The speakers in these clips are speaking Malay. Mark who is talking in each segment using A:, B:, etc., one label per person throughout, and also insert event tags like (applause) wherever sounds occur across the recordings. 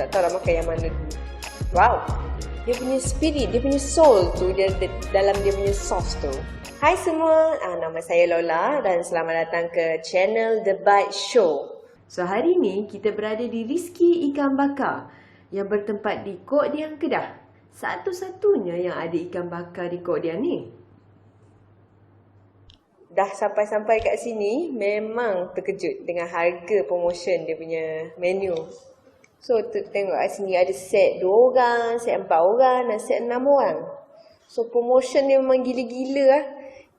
A: Tak tahu nak makan yang mana dulu. Wow. Dia punya spirit, dia punya soul tu dia, dia dalam dia punya sauce tu. Hai semua, ah, nama saya Lola dan selamat datang ke channel The Bite Show. So hari ni kita berada di Rizky Ikan Bakar yang bertempat di Kok Diang Kedah. Satu-satunya yang ada ikan bakar di Kok Diang ni. Dah sampai-sampai kat sini, memang terkejut dengan harga promotion dia punya menu. So tengok kat sini ada set 2 orang, set 4 orang dan set 6 orang. So promotion dia memang gila-gila lah.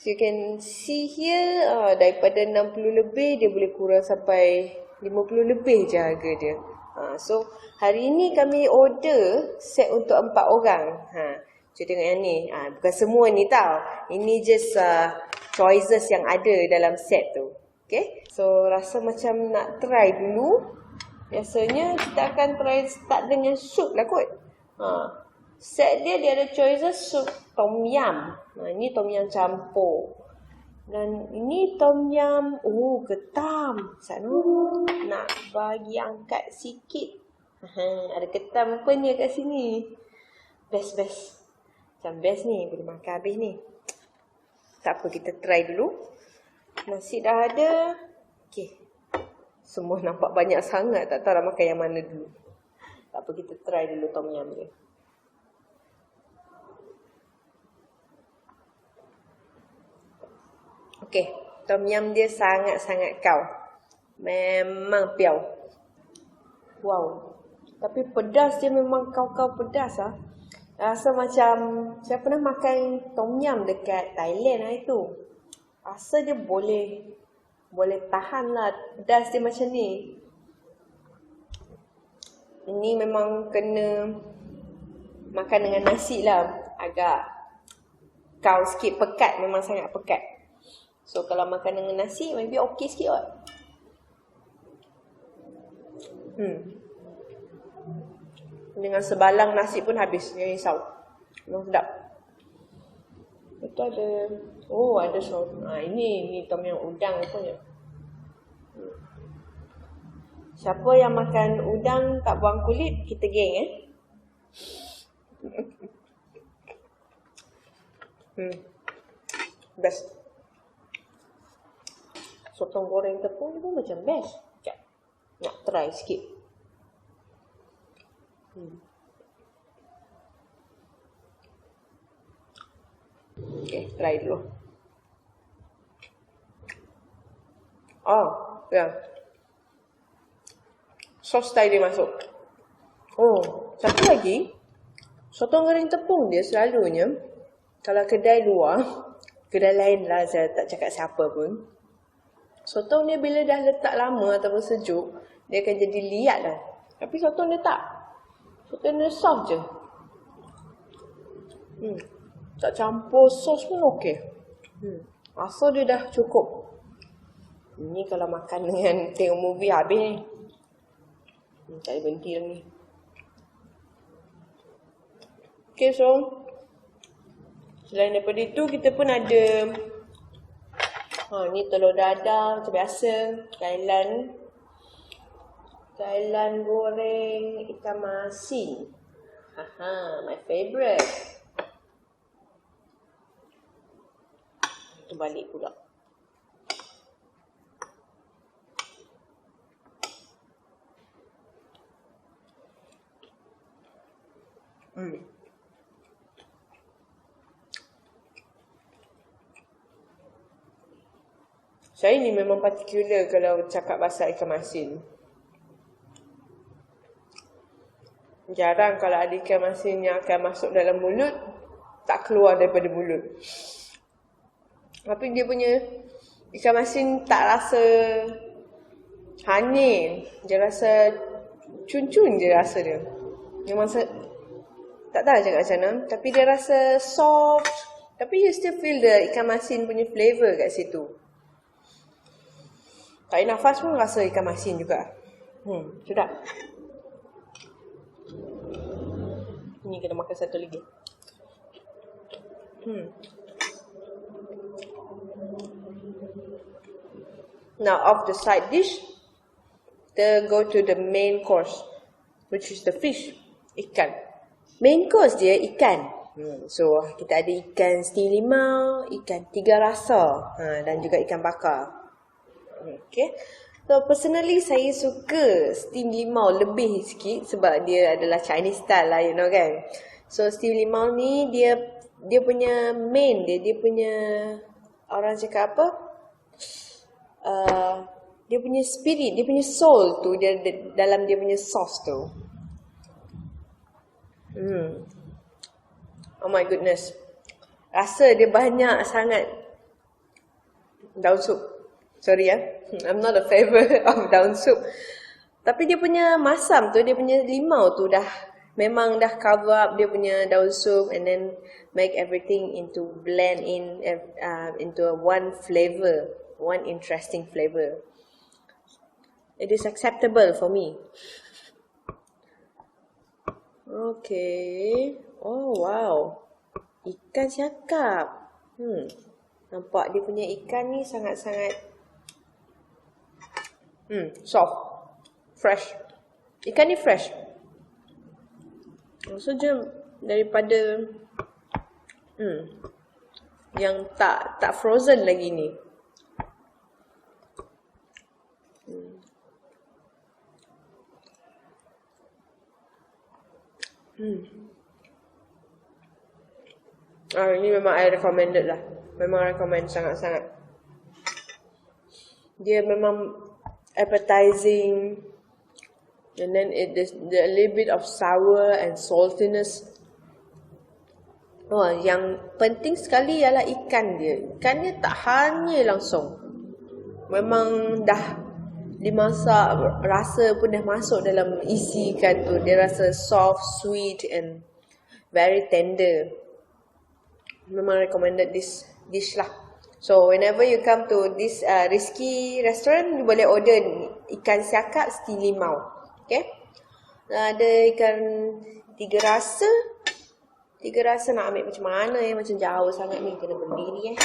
A: So you can see here uh, daripada 60 lebih dia boleh kurang sampai 50 lebih je harga dia. Ha, so hari ini kami order set untuk 4 orang. Ha, so tengok yang ni. Ha, bukan semua ni tau. Ini just uh, choices yang ada dalam set tu. Okay. So rasa macam nak try dulu. Biasanya kita akan try start dengan sup lah kot. Ha. Set dia dia ada choices sup tom yum. Ha, ini tom yum campur. Dan ini tom yum, oh ketam. Sana nak bagi angkat sikit. Ha, ada ketam ni kat sini? Best best. Macam best ni boleh makan habis ni. Tak apa kita try dulu. Nasi dah ada. Okey. Semua nampak banyak sangat. Tak tahu nak makan yang mana dulu. Tak apa, kita try dulu tom yum dia. Okey, tom yum dia sangat-sangat kau. Memang piau. Wow. Tapi pedas dia memang kau-kau pedas ah. Rasa macam saya pernah makan tom yum dekat Thailand lah itu. Rasa dia boleh boleh tahan lah pedas dia macam ni. Ini memang kena makan dengan nasi lah. Agak kau sikit pekat, memang sangat pekat. So kalau makan dengan nasi, maybe okey sikit kot. Hmm. Dengan sebalang nasi pun habis, jangan risau. Memang sedap. Itu ada Oh, ada so. Ha, ini ni tom yang udang punya. Siapa yang makan udang tak buang kulit, kita geng eh. (laughs) hmm. Best. Sotong goreng tepung pun macam best. Sekejap. Nak try sikit. Hmm. Okay, try dulu. Oh, ya. Sos tadi masuk. Oh, satu lagi. Sotong goreng tepung dia selalunya, kalau kedai luar, kedai lain lah saya tak cakap siapa pun. Sotong dia bila dah letak lama ataupun sejuk, dia akan jadi liat lah. Tapi sotong dia tak. Sotong dia soft je. Hmm. Tak campur sos pun okey. Hmm. Rasa dia dah cukup. Ini kalau makan dengan (laughs) tengok movie habis ni. Hmm, tak ada berhenti lagi. Okay, so. Selain daripada itu, kita pun ada. Ha, ni telur dadar macam biasa. Kailan. Kailan goreng ikan masin. Haha, my favourite. Itu balik pula. Hmm. Saya ni memang particular kalau cakap pasal ikan masin. Jarang kalau ada ikan masin yang akan masuk dalam mulut, tak keluar daripada mulut. Tapi dia punya ikan masin tak rasa hanyir. Dia rasa cun-cun je rasa dia. Memang tak tahu cakap macam mana. Tapi dia rasa soft. Tapi you still feel the ikan masin punya flavour kat situ. Tarik nafas pun rasa ikan masin juga. Hmm, sedap. Ini kena makan satu lagi. Hmm. Now, off the side dish, kita go to the main course. which is the fish, ikan. Main course dia ikan. Hmm. So kita ada ikan steam limau, ikan tiga rasa ha, dan juga ikan bakar. Okay. So personally saya suka steam limau lebih sikit sebab dia adalah Chinese style lah you know kan. So steam limau ni dia dia punya main dia dia punya orang cakap apa? Uh, dia punya spirit, dia punya soul tu dia, dia dalam dia punya sauce tu. Hmm. Oh my goodness. Rasa dia banyak sangat daun sup. Sorry ya. (laughs) I'm not a favourite (laughs) of daun sup. Tapi dia punya masam tu, dia punya limau tu dah memang dah cover up dia punya daun sup and then make everything into blend in uh, into a one flavor, one interesting flavor. It is acceptable for me. Okay. Oh wow. Ikan siakap. Hmm. Nampak dia punya ikan ni sangat-sangat Hmm, soft. Fresh. Ikan ni fresh. So je daripada hmm, yang tak tak frozen lagi ni. Hmm. Ah, ini memang I recommended lah. Memang recommend sangat-sangat. Dia memang appetizing and then it is a little bit of sour and saltiness Oh, yang penting sekali ialah ikan dia. Ikan dia tak hanya langsung. Memang dah dimasak, rasa pun dah masuk dalam isi ikan tu. Dia rasa soft, sweet and very tender. Memang recommended this dish lah. So whenever you come to this uh, risky restaurant, you boleh order ikan siakap seti limau. Okay. Ada ikan tiga rasa. Tiga rasa nak ambil macam mana ya. Macam jauh sangat ni. Kena berdiri eh.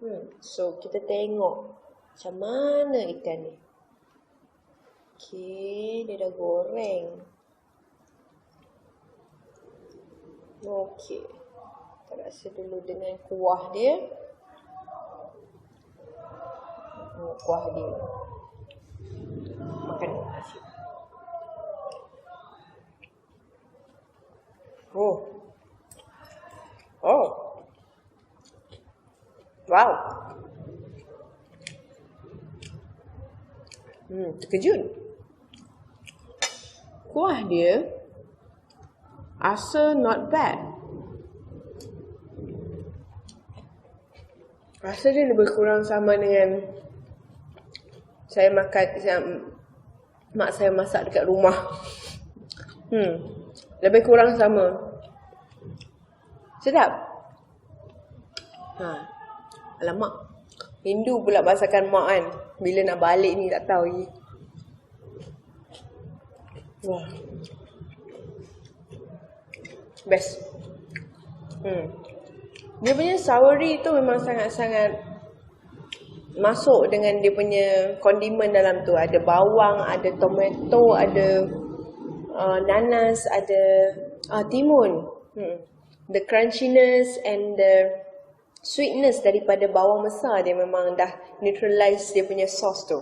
A: Hmm. So kita tengok macam mana ikan ni. Okay. Dia dah goreng. Okay. Kita rasa dulu dengan kuah dia kuah dia makan nasi oh oh wow hmm terkejut kuah dia asa not bad rasa dia lebih kurang sama dengan saya makan saya, mak saya masak dekat rumah. Hmm. Lebih kurang sama. Sedap. Ha. Alamak. Hindu pula masakan mak kan. Bila nak balik ni tak tahu lagi. Wah. Best. Hmm. Dia punya soury tu memang sangat-sangat masuk dengan dia punya kondimen dalam tu ada bawang ada tomato ada uh, nanas ada uh, timun hmm. the crunchiness and the sweetness daripada bawang besar dia memang dah neutralize dia punya sauce tu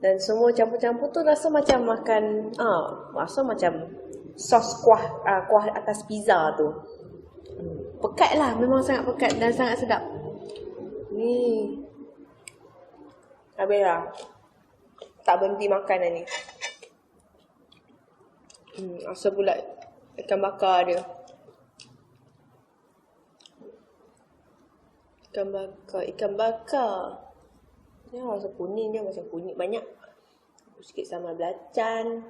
A: dan semua campur-campur tu rasa macam makan ah rasa macam sos kuah uh, kuah atas pizza tu pekat lah memang sangat pekat dan sangat sedap ni Habis lah. Tak berhenti makan dah ni. Hmm, asal pula ikan bakar dia. Ikan bakar, ikan bakar. Ni rasa kuning dia macam kunyit banyak. Sikit sama belacan.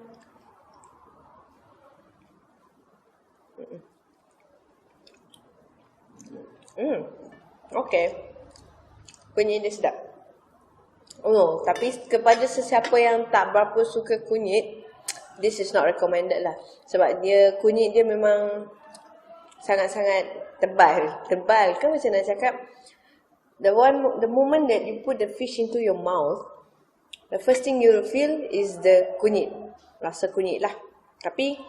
A: Hmm. Okay. Kunyit dia sedap. Oh, tapi kepada sesiapa yang tak berapa suka kunyit, this is not recommended lah. Sebab dia kunyit dia memang sangat-sangat tebal. Tebal ke macam nak cakap? The one, the moment that you put the fish into your mouth, the first thing you will feel is the kunyit. rasa kunyit lah. Tapi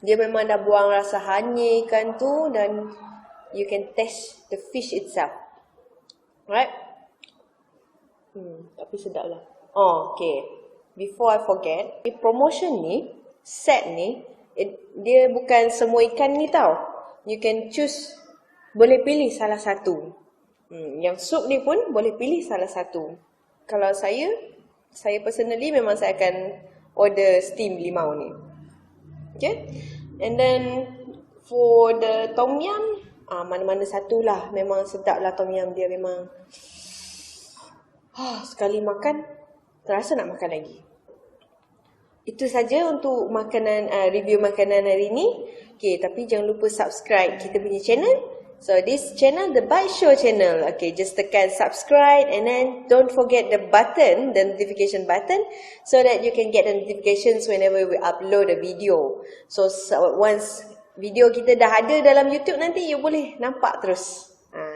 A: dia memang dah buang rasa hanyir ikan tu dan you can taste the fish itself. Right? Hmm, tapi sedap lah. Oh, okay. Before I forget, di promotion ni, set ni, it, dia bukan semua ikan ni tau. You can choose, boleh pilih salah satu. Hmm, yang sup ni pun boleh pilih salah satu. Kalau saya, saya personally memang saya akan order steam limau ni. Okay. And then for the tom yum, ah, mana-mana satu lah. Memang sedap lah tom yum dia memang. Ah, sekali makan, terasa nak makan lagi. Itu saja untuk makanan uh, review makanan hari ini. Okay, tapi jangan lupa subscribe kita punya channel. So this channel, the Bite Show channel. Okay, just tekan subscribe and then don't forget the button, the notification button, so that you can get the notifications whenever we upload a video. So, so once video kita dah ada dalam YouTube nanti, you boleh nampak terus.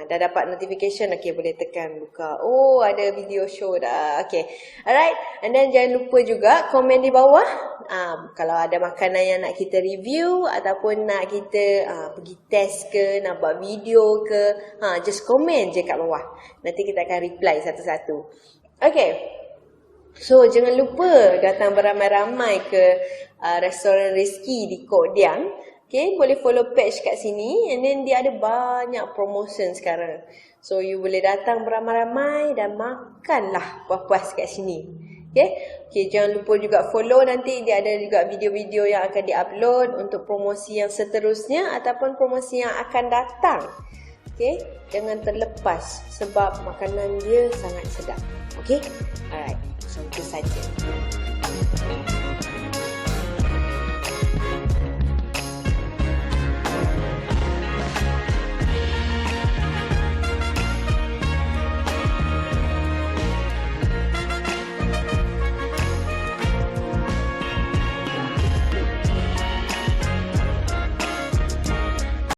A: Ha, dah dapat notification, okay boleh tekan buka. Oh ada video show dah. Okay, alright. And then jangan lupa juga komen di bawah. Ha, kalau ada makanan yang nak kita review ataupun nak kita ha, pergi test ke, nak buat video ke, ha, just komen je kat bawah. Nanti kita akan reply satu-satu. Okay. So jangan lupa datang beramai-ramai ke uh, restoran Rizky di Kok Diang. Okay, boleh follow page kat sini and then dia ada banyak promotion sekarang. So you boleh datang beramai-ramai dan makanlah puas-puas kat sini. Okay, okay jangan lupa juga follow nanti dia ada juga video-video yang akan diupload untuk promosi yang seterusnya ataupun promosi yang akan datang. Okay, jangan terlepas sebab makanan dia sangat sedap. Okay, alright, so itu saja.